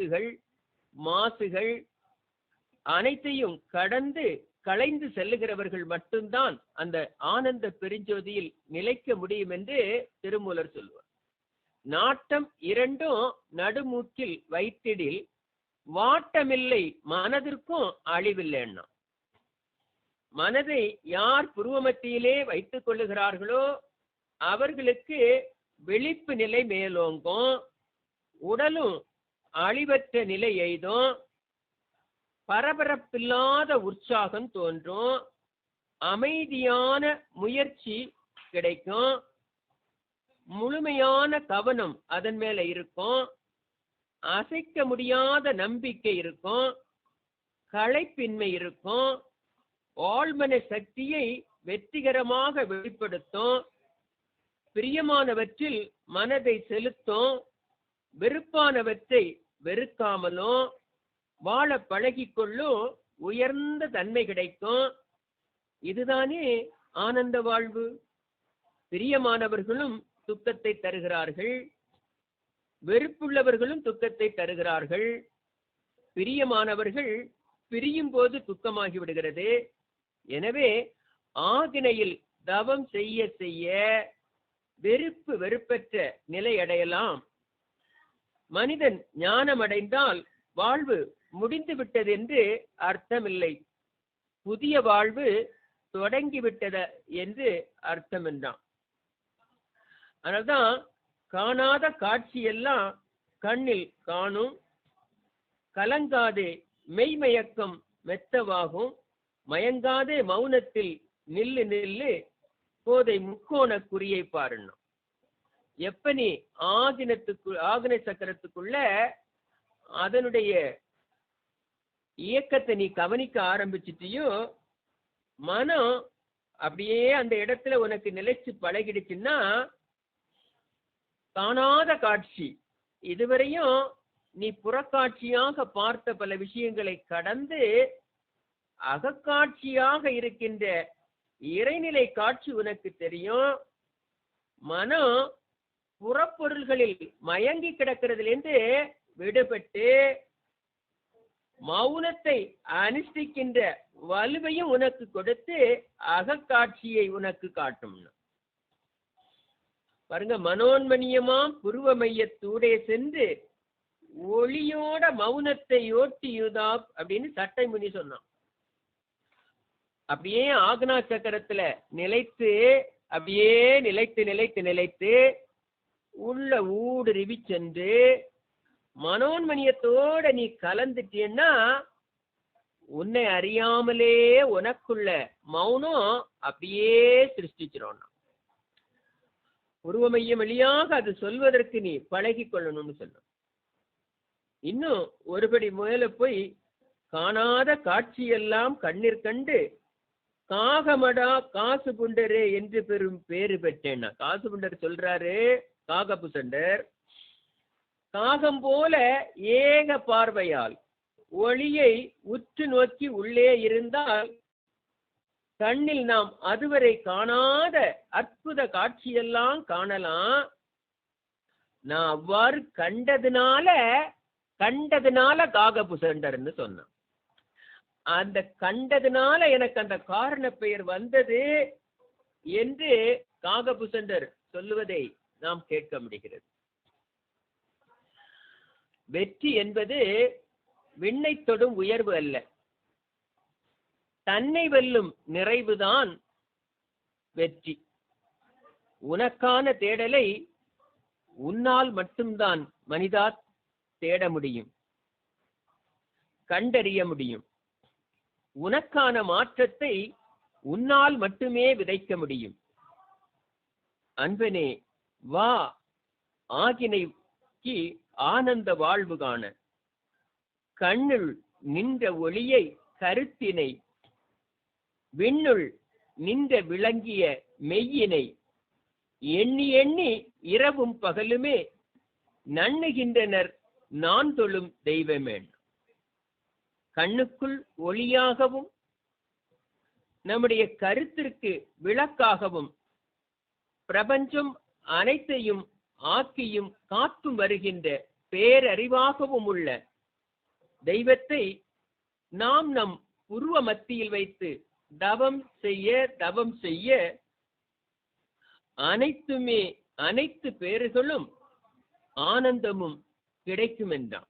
அழுக்குகள் மாசுகள் அனைத்தையும் கடந்து களைந்து செல்லுகிறவர்கள் மட்டும்தான் அந்த ஆனந்த பெருஞ்சோதியில் நிலைக்க முடியும் என்று திருமூலர் சொல்வார். நாட்டம் இரண்டும் நடுமூக்கில் வைத்திடில் வாட்டமில்லை மனதிற்கும் அழிவில்லைன்னா. மனதை யார் புருவமத்தியிலே வைத்துக் கொள்ளுகிறார்களோ அவர்களுக்கு விழிப்பு நிலை மேலோங்கும் உடலும் அழிவற்ற நிலை எய்தும். பரபரப்பில்லாத உற்சாகம் தோன்றும். அமைதியான முயற்சி கிடைக்கும். முழுமையான கவனம் அதன் மேல இருக்கும். அசைக்க முடியாத நம்பிக்கை இருக்கும். களைப்பின்மை இருக்கும். ஆழ்மன சக்தியை வெற்றிகரமாக வெளிப்படுத்தும். பிரியமானவற்றில் மனதை செலுத்தும். வெறுப்பானவற்றை வெறுக்காமலும் வாழ பழகிக்கொள்ளும் உயர்ந்த தன்மை கிடைக்கும். இதுதானே ஆனந்த வாழ்வு. பிரியமானவர்களும் துக்கத்தை தருகிறார்கள். வெறுப்புள்ளவர்களும் துக்கத்தை தருகிறார்கள். பிரியமானவர்கள் பிரியும் போது துக்கமாகி விடுகிறது. எனவே ஆதினையில் தவம் செய்ய செய்ய வெறுப்பு வெறுப்பற்ற நிலை அடையலாம். மனிதன் ஞானம் அடைந்தால் வாழ்வு முடிந்து விட்டது என்று அர்த்தமில்லை. புதிய வாழ்வு தொடங்கிவிட்டத என்று அர்த்தம் என்றான் அதனால்தான் காணாத காட்சியெல்லாம் கண்ணில் காணும் கலங்காதே மெய்மயக்கம் மெத்தவாகும் மயங்காதே மௌனத்தில் நில்லு நில்லு போதை முக்கோண குறியை பாருணும் எப்ப நீ ஆகினத்துக்கு ஆகின சக்கரத்துக்குள்ள அதனுடைய இயக்கத்தை நீ கவனிக்க ஆரம்பிச்சிட்டியோ மனம் அப்படியே அந்த இடத்துல உனக்கு நிலைச்சு பழகிடுச்சுன்னா காணாத காட்சி. இதுவரையும் நீ புறக்காட்சியாக பார்த்த பல விஷயங்களை கடந்து அகக்காட்சியாக இருக்கின்ற இறைநிலை காட்சி உனக்கு தெரியும். மனம் புறப்பொருள்களில் மயங்கி கிடக்கிறதுலேருந்து விடுபட்டு மௌனத்தை அனுஷ்டிக்கின்ற வலுவையும் உனக்கு கொடுத்து அகக்காட்சியை உனக்கு காட்டும் பாருங்க மனோன்மணியமாம் புருவ மையத்தூடே சென்று ஒளியோட மௌனத்தை ஓட்டியுதா அப்படின்னு சட்டை முனி சொன்னான். அப்படியே ஆக்னா சக்கரத்துல நிலைத்து அப்படியே நிலைத்து நிலைத்து நிலைத்து உள்ள ஊடுருவி சென்று மனோன்மணியத்தோட நீ கலந்துட்டீன்னா உன்னை அறியாமலே உனக்குள்ள மௌனம் அப்படியே சிருஷ்டிச்சிடும் உருவமையம் வழியாக அது சொல்வதற்கு நீ பழகி கொள்ளணும்னு சொல்லும் இன்னும் ஒருபடி மேல போய் காணாத காட்சியெல்லாம் கண்ணீர் கண்டு காகமடா காசு புண்டரே என்று பெரும் பேரு பெற்றேன்னா காசு புண்டர் சொல்றாரு காகபுசண்டர் காகம் போல ஏக பார்வையால் ஒளியை உற்று நோக்கி உள்ளே இருந்தால் கண்ணில் நாம் அதுவரை காணாத அற்புத காட்சியெல்லாம் காணலாம். நான் அவ்வாறு கண்டதுனால கண்டதுனால காகபுசண்டர்னு சொன்னான். அந்த கண்டதுனால எனக்கு அந்த காரண பெயர் வந்தது என்று காகபுசண்டர் சொல்லுவதை நாம் கேட்க முடிகிறது. வெற்றி என்பது விண்ணை தொடும் உயர்வு அல்ல. தன்னை வெல்லும் நிறைவுதான் வெற்றி. உனக்கான தேடலை உன்னால் மட்டும்தான் மனிதா தேட முடியும். கண்டறிய முடியும். உனக்கான மாற்றத்தை உன்னால் மட்டுமே விதைக்க முடியும். அன்பனே வா ஆகினைக்கு ஆனந்த வாழ்வு காண. கண்ணுள் நின்ற ஒளியை கருத்தினை. விண்ணுள் நின்ற விளங்கிய மெய்யினை. எண்ணி எண்ணி இரவும் பகலுமே நண்ணுகின்றனர் நான் தொழும் தெய்வமேன் கண்ணுக்குள் ஒளியாகவும் நம்முடைய கருத்திற்கு விளக்காகவும் பிரபஞ்சம் அனைத்தையும் ஆக்கியும் காத்தும் வருகின்ற பேரறிவாகவும் உள்ள தெய்வத்தை நாம் நம் உருவ மத்தியில் வைத்து தவம் செய்ய தவம் செய்ய அனைத்துமே அனைத்து பேறுகளும் ஆனந்தமும் கிடைக்கும் என்றான்